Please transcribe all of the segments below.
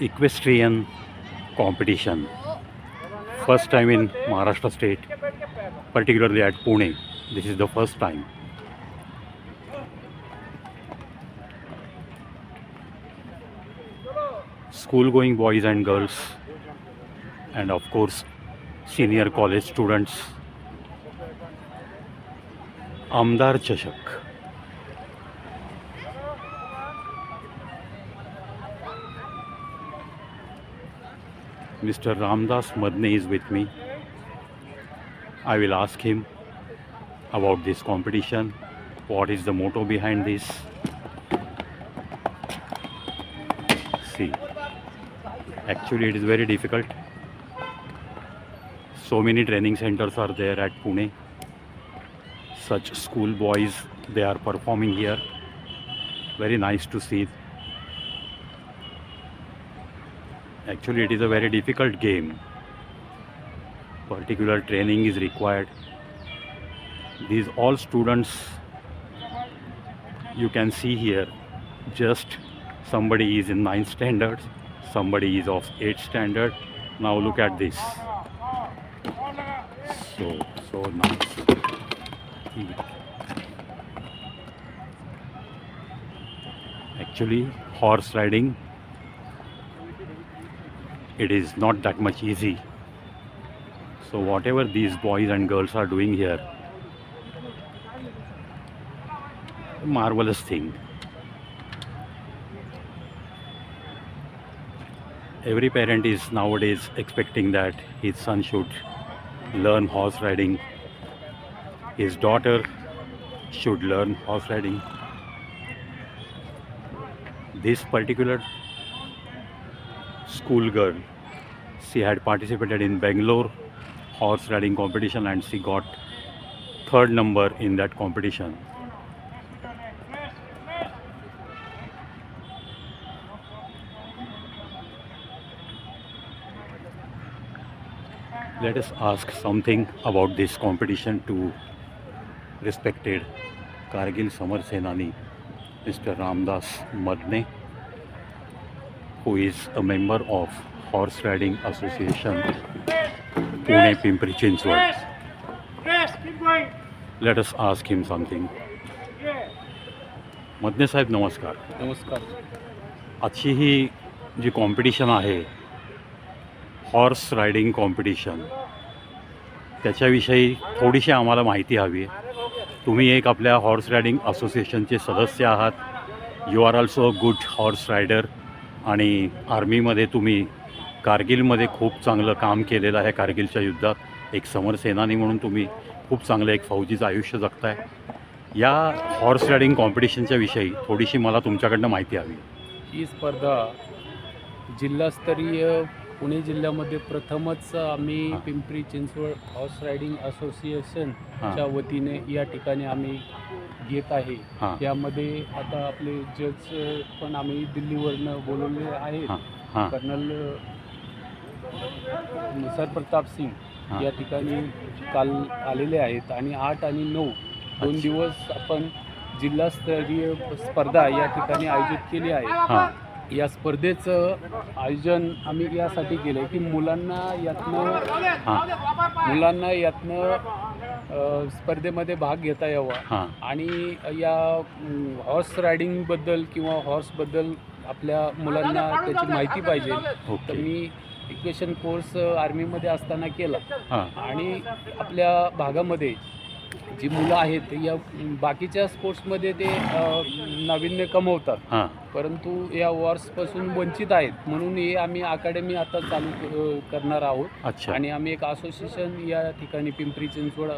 Equestrian competition. First time in maharashtra state particularly at pune. This is the first time. School going boys and girls and of course senior college students. आमदार चषक Mr. Ramdas Madne is with me. I will ask him about this competition. What is the motto behind this? See, actually, it is very difficult. so many training centers are there at Pune. Such school boys, they are performing here. Very nice to see. Actually, it is a very difficult game. Particular training is required. These all students you can see here just somebody is in 9th standard, somebody is of 8th standard. Now look at this. So, so nice. Actually, horse riding it is not that much easy. So, whatever these boys and girls are doing here, marvelous thing. Every parent is nowadays expecting that his son should learn horse riding, his daughter should learn horse riding. This particular school girl. She had participated in Bangalore horse riding competition and she got third number in that competition. Let us ask something about this competition to respected Kargil Samar Senani, Mr. Ramdas Madne who is a member of Horse Riding Association, Pune Pimpri Chinchwad. Let us ask him something. Madane साहेब नमस्कार नमस्कार आजची ही जी competition आहे horse riding competition त्याच्याविषयी थोडीशी आम्हाला माहिती हवी आहे. तुम्ही एक आपल्या हॉर्स रायडिंग असोसिएशनचे सदस्य आहात. You are also a good horse rider आणि आर्मीमध्ये तुम्ही कारगिलमध्ये खूप चांगलं काम केलेलं आहे कारगिलच्या युद्धात. एक समरसेनानी म्हणून तुम्ही खूप चांगलं एक फौजीचं आयुष्य जगताय. या हॉर्स रायडिंग कॉम्पिटिशनच्या विषयी थोडीशी मला तुमच्याकडनं माहिती हवी ही स्पर्धा जिल्हास्तरीय पुणे जिल्ह्यामध्ये प्रथमच आम्ही. पिंपरी चिंचवड हॉर्स रायडिंग असोसिएशनच्या. वतीने या ठिकाणी आम्ही घेत आहे यामध्ये आता आपले जज पण आम्ही दिल्लीवरनं बोलवले आहेत कर्नल सरप्रताप सिंग हां. या ठिकाणी काल आलेले आहेत आणि आठ आणि नऊ दोन. दिवस आपण जिल्हास्तरीय स्पर्धा या ठिकाणी आयोजित केली आहे या स्पर्धेचं आयोजन आम्ही यासाठी केलं आहे की मुलांना यातनं हां. मुलांना यातनं स्पर्धेमध्ये भाग घेता यावा. आणि या हॉर्स रायडिंगबद्दल किंवा हॉर्सबद्दल आपल्या मुलांना त्याची माहिती पाहिजे. तर मी इक्वेशन कोर्स आर्मीमध्ये असताना केला. आणि आपल्या भागामध्ये जी मुलं आहेत या बाकीच्या स्पोर्ट्समध्ये ते नाविन्य कमवतात. हां. परंतु या वॉर्सपासून वंचित आहेत म्हणून हे आम्ही अकॅडमी आता चालू करणार आहोत. अच्छा. आणि आम्ही एक असोसिएशन या ठिकाणी Pimpri Chinchwad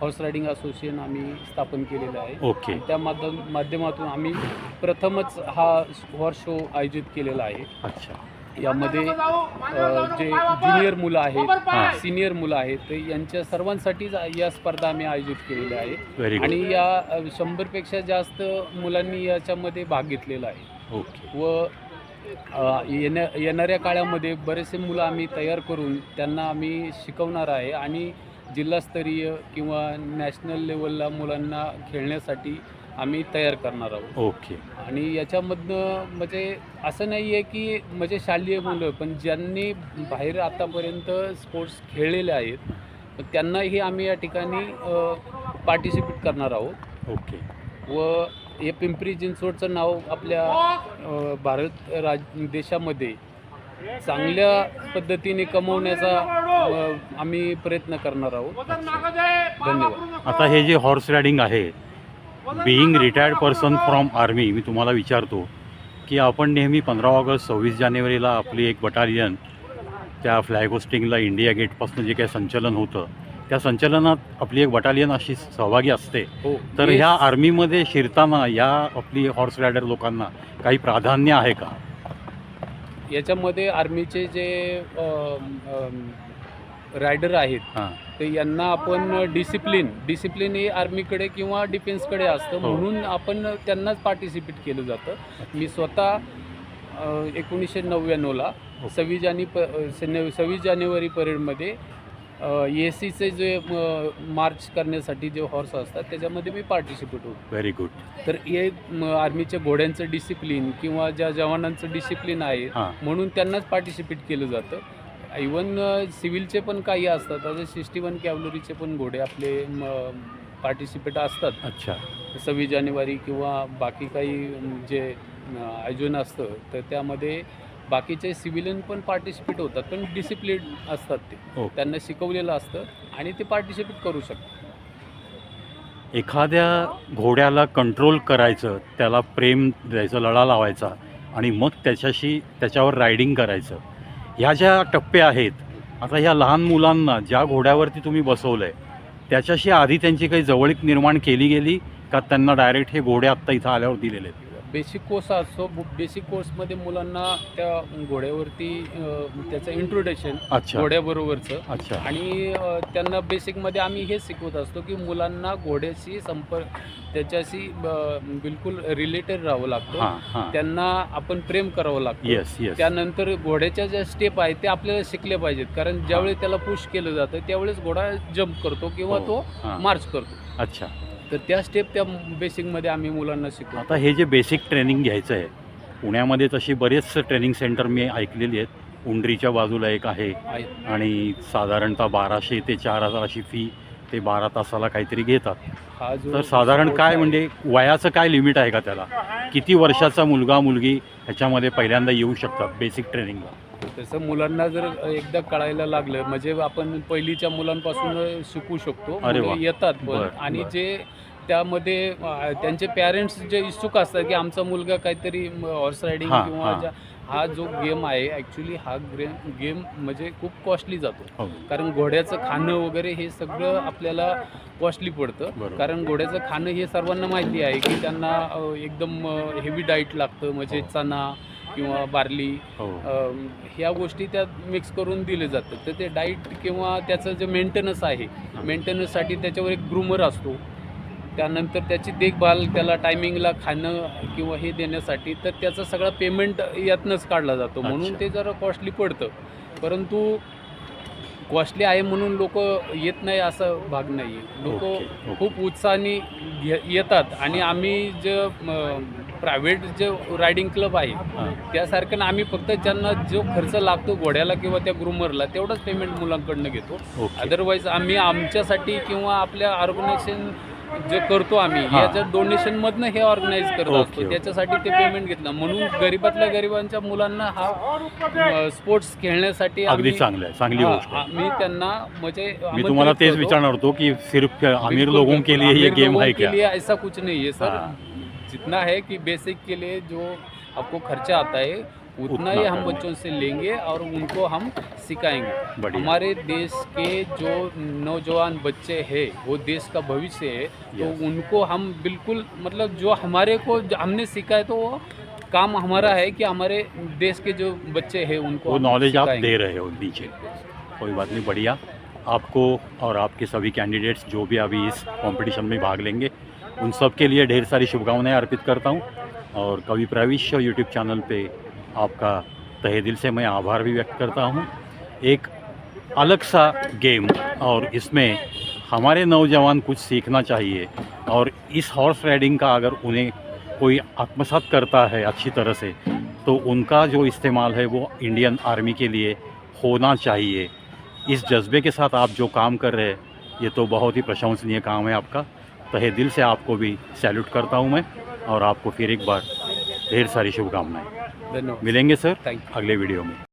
horse riding association आम्ही स्थापन केलेलं आहे. ओके. त्या माध्यम माध्यमातून आम्ही प्रथमच हा हॉर्स शो आयोजित केलेला आहे. अच्छा. यामध्ये जे ज्युनियर मुलं आहेत हां. सिनियर मुलं आहेत तर यांच्या सर्वांसाठीच या स्पर्धा आम्ही आयोजित केलेल्या आहेत. आणि या शंभरपेक्षा जास्त मुलांनी याच्यामध्ये भाग घेतलेला आहे. ओके व येण्या येणाऱ्या काळामध्ये बरेचसे मुलं आम्ही तयार करून त्यांना आम्ही शिकवणार आहे. आणि जिल्हास्तरीय किंवा नॅशनल लेवलला मुलांना खेळण्यासाठी आम्ही तयार करणार आहोत. ओके. आणि याच्यामधनं म्हणजे असं नाही आहे की म्हणजे शालेय मुलं पण ज्यांनी बाहेर आतापर्यंत स्पोर्ट्स खेळलेले आहेत त्यांनाही आम्ही या ठिकाणी पार्टिसिपेट करणार आहोत. ओके. व हे पिंपरी चिंचवडचं नाव आपल्या भारत राज देशामध्ये चांगल्या पद्धतीने कमवण्याचा आम्ही प्रयत्न करणार आहोत. धन्यवाद. आता हे जे हॉर्स रायडिंग आहे being retired person from army मी तुम्हाला विचारतो की आपण नेहमी पंधरा ऑगस्ट सव्वीस जानेवारीला आपली एक बटालियन त्या फ्लॅग होस्टिंगला इंडिया गेटपासून जे काही संचलन होतं त्या संचलनात आपली एक बटालियन अशी सहभागी असते. हो. तर ह्या आर्मीमध्ये शिरताना या आपली हॉर्स रायडर लोकांना काही प्राधान्य आहे का? याच्यामध्ये आर्मीचे जे रायडर आहेत हां. तर यांना आपण डिसिप्लिन डिसिप्लिन हे आर्मीकडे किंवा डिफेन्सकडे असतं. हो. म्हणून आपण त्यांनाच पार्टिसिपेट केलं जातं. मी स्वतः अ, एकोणीसशे नव्याण्णवला सव्वीस जाने प सन्न- सव्वीस जानेवारी परेडमध्ये ए सीचे जे म, मार्च करण्यासाठी जे हॉर्स असतात त्याच्यामध्ये मी पार्टिसिपेट होतो. व्हेरी गुड तर हे म, आर्मीच्या घोड्यांचं डिसिप्लिन किंवा ज्या जवानांचं डिसिप्लिन आहे हां. म्हणून त्यांनाच पार्टिसिपेट केलं जातं. इवन सिव्हिलचे पण काही असतात. आता सिक्स्टी वन कॅव्हलरीचे पण घोडे आपले पार्टिसिपेट असतात. अच्छा. सव्वीस जानेवारी किंवा बाकी काही जे आयोजन असतं तर त्यामध्ये बाकीचे सिव्हिलियन पण पार्टिसिपेट होतात पण डिसिप्लिन असतात ते. ओके त्यांना शिकवलेलं असतं आणि ते पार्टिसिपेट करू शकतात. एखाद्या घोड्याला कंट्रोल करायचं त्याला प्रेम द्यायचं लढा लावायचा आणि मग त्याच्याशी त्याच्यावर रायडिंग करायचं ह्या ज्या टप्पे आहेत आता ह्या लहान मुलांना ज्या घोड्यावरती तुम्ही बसवलं आहे त्याच्याशी आधी त्यांची काही जवळीक निर्माण केली गेली का त्यांना डायरेक्ट हे घोडे आत्ता इथं आल्यावर दिलेले आहेत? बेसिक कोर्स असतो बेसिक कोर्समध्ये मुलांना त्या घोड्यावरती त्याचं इंट्रोडक्शन अच्छा. घोड्याबरोबरचं. अच्छा. आणि त्यांना बेसिकमध्ये आम्ही हेच शिकवत असतो की मुलांना घोड्याशी संपर्क त्याच्याशी बिलकुल रिलेटेड राहावं लागतं. हां हां. त्यांना आपण प्रेम करावं लागतं. त्यानंतर घोड्याच्या ज्या स्टेप आहेत ते आपल्याला शिकले पाहिजेत. कारण ज्यावेळी त्याला पुश केलं जातं त्यावेळेस घोडा जम्प करतो किंवा हो. तो हां. मार्च करतो. अच्छा. तर त्या स्टेप त्या बेसिकमध्ये आम्ही मुलांना शिकवतो. आता हे जे बेसिक ट्रेनिंग घ्यायचं आहे पुण्यामध्ये तशी बरेच ट्रेनिंग सेंटर मी ऐकलेली आहेत. उंडरीच्या बाजूला एक आहे आहेत. आणि साधारणतः बाराशे ते चार हजार अशी फी ते बारा तासाला काहीतरी घेतात. हा जो तर साधारण काय म्हणजे वयाचं काय लिमिट आहे का त्याला? किती वर्षाचा मुलगा मुलगी ह्याच्यामध्ये पहिल्यांदा येऊ शकतात बेसिक ट्रेनिंगला तसं मुलांना जर एकदा कळायला लागलं म्हणजे आपण पहिलीच्या मुलांपासून शिकू शकतो अरे मुलं वा. येतात पण बरं, आणि बरं. जे त्यामध्ये अं, त्यांचे पॅरेंट्स जे इच्छुक असतात की आमचा मुलगा काहीतरी हॉर्स रायडिंग हां, किंवा हां. ज्या- हा जो गेम आहे ॲक्च्युली हा गेम गेम म्हणजे खूप कॉस्टली जातो हो कारण घोड्याचं खाणं वगैरे हे सगळं आपल्याला कॉस्टली पडतं बरोबर. कारण घोड्याचं खाणं हे सर्वांना माहिती आहे की त्यांना अं, एकदम हेवी डाईट लागतं म्हणजे हो. चणा किंवा बार्ली हो. अम, ह्या गोष्टी त्यात मिक्स करून दिले जातात. तर ते डाईट किंवा त्याचं जे मेंटेनन्स आहे मेंटेनन्ससाठी त्याच्यावर एक ग्रूमर असतो. त्यानंतर त्याची देखभाल त्याला टायमिंगला खाणं किंवा हे देण्यासाठी तर त्याचा सगळा पेमेंट यातनंच काढला जातो. म्हणून अच्छा. ते जरा कॉस्टली पडतं. परंतु कॉस्टली आहे म्हणून लोक येत नाही असं भाग नाही आहे लोक ओके, ओके. खूप उत्साहाने ये- येतात. आणि आम्ही जे प्रायव्हेट जे रायडिंग क्लब आहे त्यासारखं ना आम्ही फक्त ज्यांना जो खर्च लागतो घोड्याला किंवा त्या ग्रूमरला तेवढंच पेमेंट मुलांकडनं घेतो अदरवाईज आम्ही आमच्यासाठी किंवा आपल्या ऑर्गनायझेशन जे करतो आम्ही. याच्या डोनेशन मधनं हे ऑर्गनाईज करत असतो. त्याच्यासाठी ते पेमेंट घेतलं म्हणून गरीबातल्या गरिबांच्या मुलांना हा स्पोर्ट्स खेळण्यासाठी अगदी चांगलं आहे चांगली गोष्ट आहे आम्ही त्यांना म्हणजे मी तुम्हाला तेच. विचारणार होतो की सिर्फ अमीर बिल्कुल, लोगों. के लिए ये गेम लोगों है के लिए ऐसा कुछ नहीं है सर। जितना है कि बेसिक के लिए जो आपको खर्चा आता है उतना उतना ही हम बच्चों से लेंगे और उनको हम सिखाएँगे। हमारे देश के जो नौजवान बच्चे हैं वो देश का भविष्य है तो उनको हम बिल्कुल मतलब जो हमारे को जो हमने सीखा है तो वो काम हमारा है कि हमारे देश के जो बच्चे हैं उनको वो नॉलेज आप दे रहे हो नीचे। कोई बात नहीं बढ़िया। आपको और आपके सभी कैंडिडेट्स जो भी अभी इस कंपटीशन में भाग लेंगे उन सब के लिए ढेर सारी शुभकामनाएँ अर्पित करता हूँ और कवि प्रविश्य यूट्यूब चैनल पे आपका तहे दिल से मैं आभार भी व्यक्त करता हूँ। एक अलग सा गेम और इसमें हमारे नौजवान कुछ सीखना चाहिए और इस हॉर्स राइडिंग का अगर उन्हें कोई आत्मसात करता है अच्छी तरह से तो उनका जो इस्तेमाल है वो इंडियन आर्मी के लिए होना चाहिए। इस जज्बे के साथ आप जो काम कर रहे हैं, ये तो बहुत ही प्रशंसनीय काम है आपका। तहे दिल से आपको भी सैल्यूट करता हूँ मैं और आपको फिर एक बार ढेर सारी शुभकामनाएं। मिलेंगे सर अगले वीडियो में।